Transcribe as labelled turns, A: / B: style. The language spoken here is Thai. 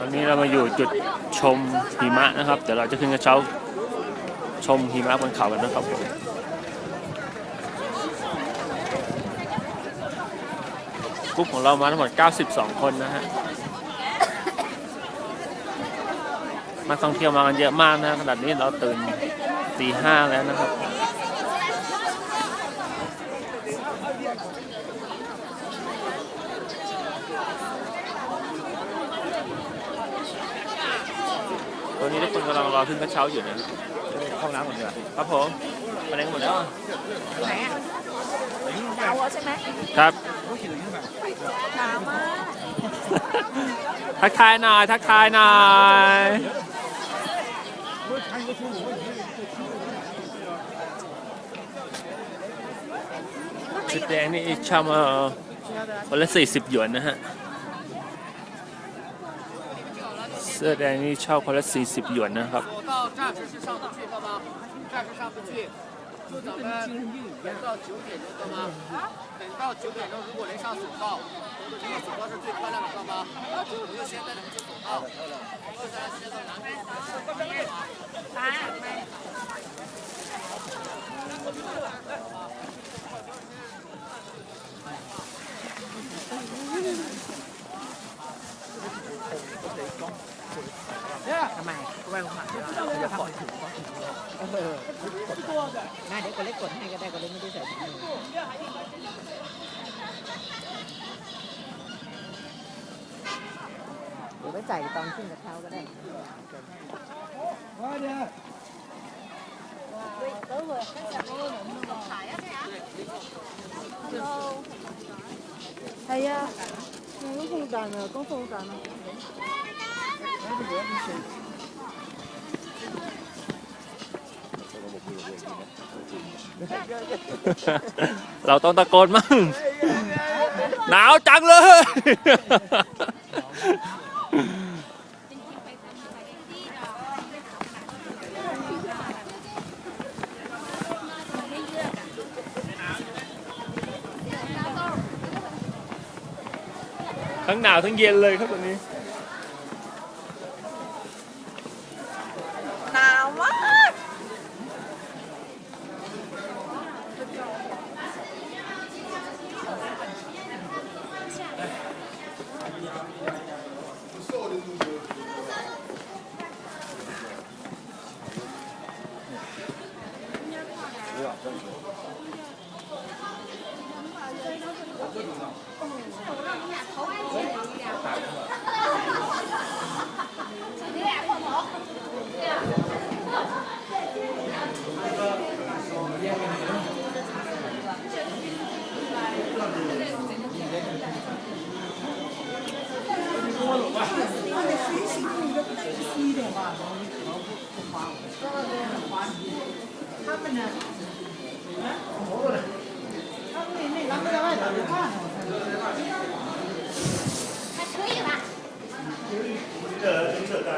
A: ตอนนี้เรามาอยู่จุดชมหิมะนะครับ เดี๋ยวเราจะขึ้นกระเช้าชมหิมะบนเขากันนะครับผมกลุ่มของเรามาทั้งหมด 92 คนนะฮะ มาท่องเที่ยวมากันเยอะมากนะขนาดนี้เราตื่นตีห้าแล้วนะครับ ตอนนี้ทุกคนกำลังรอขึ้นกระเช้าอยู่นะ
B: เข้าน้ำก่อนดีกว่า
A: ครับผมมาเล้งหมดแล้วอะ
C: หนาวใช่ไหม
A: ครับ
C: หนาวมาก
A: ทักทายหน่อย ทักทายหน่อย ชุดแดงนี่ชามาคนละ40หยวนนะฮะ เสื้อแดงนี่เช่าคนละ 40 หยวนนะครับ
D: 走到站时是上不去的吗？站时上不去，就咱们等到九点钟的吗？等到九点钟，如果能上索道，这个索道是最漂亮的，知道吗？我就先带你们去索道。我现在先到南边。
B: เออง่ายเดี๋ยวคนเล็กกดให้ก็ได้คนเล็กไม่ได้ใส่ถุงมือเดี๋ยวไปใส่ตอนขึ้นกระเช้าก็ได้
C: 系啊，我好大啊，功夫好大啊。
A: เราต้องตะโกนมั่ง หนาวจังเลย ทั้งหนาวทั้งเย็นเลยครับตอนนี้
C: 哎，好子嘞？他那那，
A: 咱们在外头没看，我看。还可以吧？这这干。